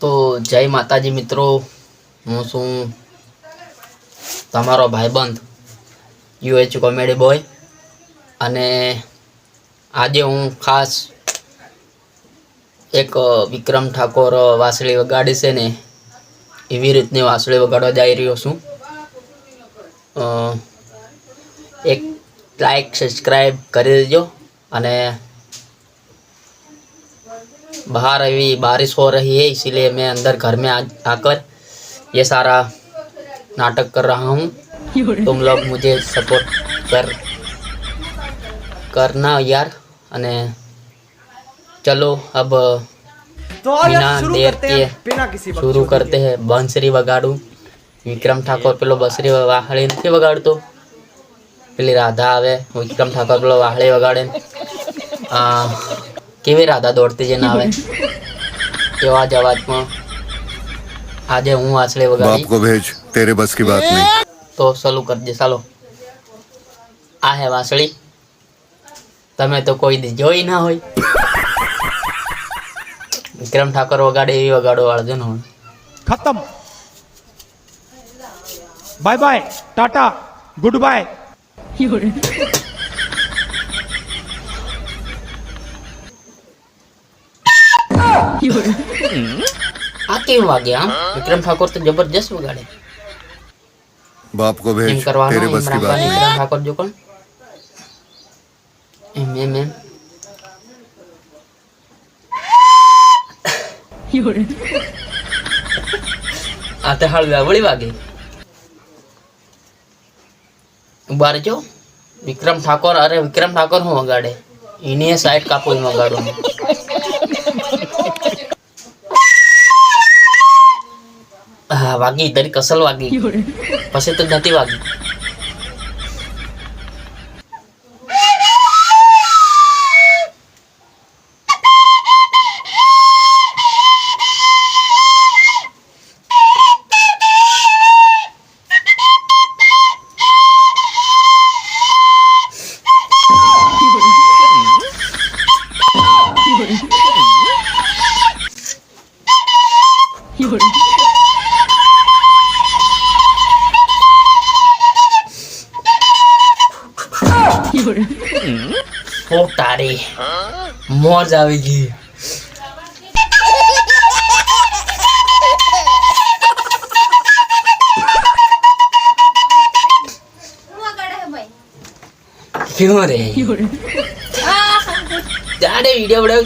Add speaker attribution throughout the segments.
Speaker 1: તો જય માતાજી મિત્રો. હું છું તમારો ભાઈબંધ, યુએચ કોમેડી બોય. અને આજે હું ખાસ એક વિક્રમ ઠાકોર વાંસળી વગાડી છે ને, એવી રીતની વાંસળી વગાડવા જઈ રહ્યો છું. એક લાઈક સબસ્ક્રાઈબ કરી દેજો. અને बाहर अभी बारिश हो रही है इसीलिए मैं अंदर घर में आ आकर ये सारा नाटक कर रहा हूँ तुम लोग मुझे सपोर्ट कर करना यार અને चलो अब
Speaker 2: तो आओ
Speaker 1: बिना
Speaker 2: यार शुरू
Speaker 1: देर
Speaker 2: करते हैं
Speaker 1: किए
Speaker 2: बिना किसी
Speaker 1: शुरू
Speaker 2: बकचोदी
Speaker 1: करते हैं બંસરી વગાડું વિક્રમ ઠાકોર પેલો બસરી વાહળી નથી વગાડતો પેલી રાધા આવે વિક્રમ ઠાકોર પેલો વાહળી વગાડે આ કેવી રાધા દોડતી જે ના આવે એવા જ અવાજમાં આજે હું
Speaker 3: આસળે
Speaker 1: વગાડી
Speaker 3: બાપ કો ભેજ તેરે બસ કી બાત નહીં
Speaker 1: તો ચાલુ કરજે ચાલો આ હે વાસળી તમે તો કોઈ દી જોઈ ના હોય વિક્રમ ઠાકોર વગાડે એવી વગાડો વાળજો ને હું
Speaker 2: ખતમ bye bye tata good bye ગયું
Speaker 1: આ કેમ વાગ્યા વિક્રમ ઠાકોર તો જબરજસ્ત વગાડે
Speaker 3: બાપ
Speaker 1: કો
Speaker 3: ભેજ તેરે બસ
Speaker 1: કી
Speaker 3: બાત
Speaker 1: વિક્રમ ઠાકોર જો કોણ એમ એમ એમ આ તો હળવા વળી વાગે બાર જો વિક્રમ ઠાકોર અરે વિક્રમ ઠાકોર હું વગાડે એને સાઈડ કાપો વગાડું હા વાગી તારી કસલ વાગી પછી તો નથી વાગી ઓ તારી મોજ આવી ગઈ. ક્યું રે? જાડે વિડિયો બનાવ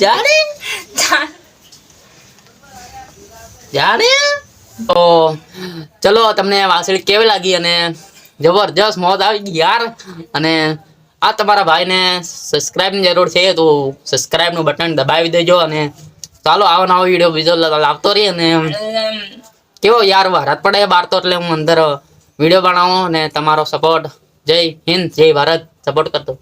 Speaker 1: જાડે જાડે તો ચલો તમને વાસળી કેવી લાગી અને જબરજસ્ત મોજ આવી ગઈ યાર. અને આ તમારા ભાઈને સબસ્ક્રાઇબની જરૂર છે તો સબસ્ક્રાઇબનું બટન દબાવી દેજો અને ચાલો આવો નવો વીડિયો બીજો લાવતો રહી અને કેવો યાર ભારત પડે બહાર તો એટલે હું અંદર વીડિયો બનાવો અને તમારો સપોર્ટ જય હિન્દ, જય ભારત. સપોર્ટ કરતો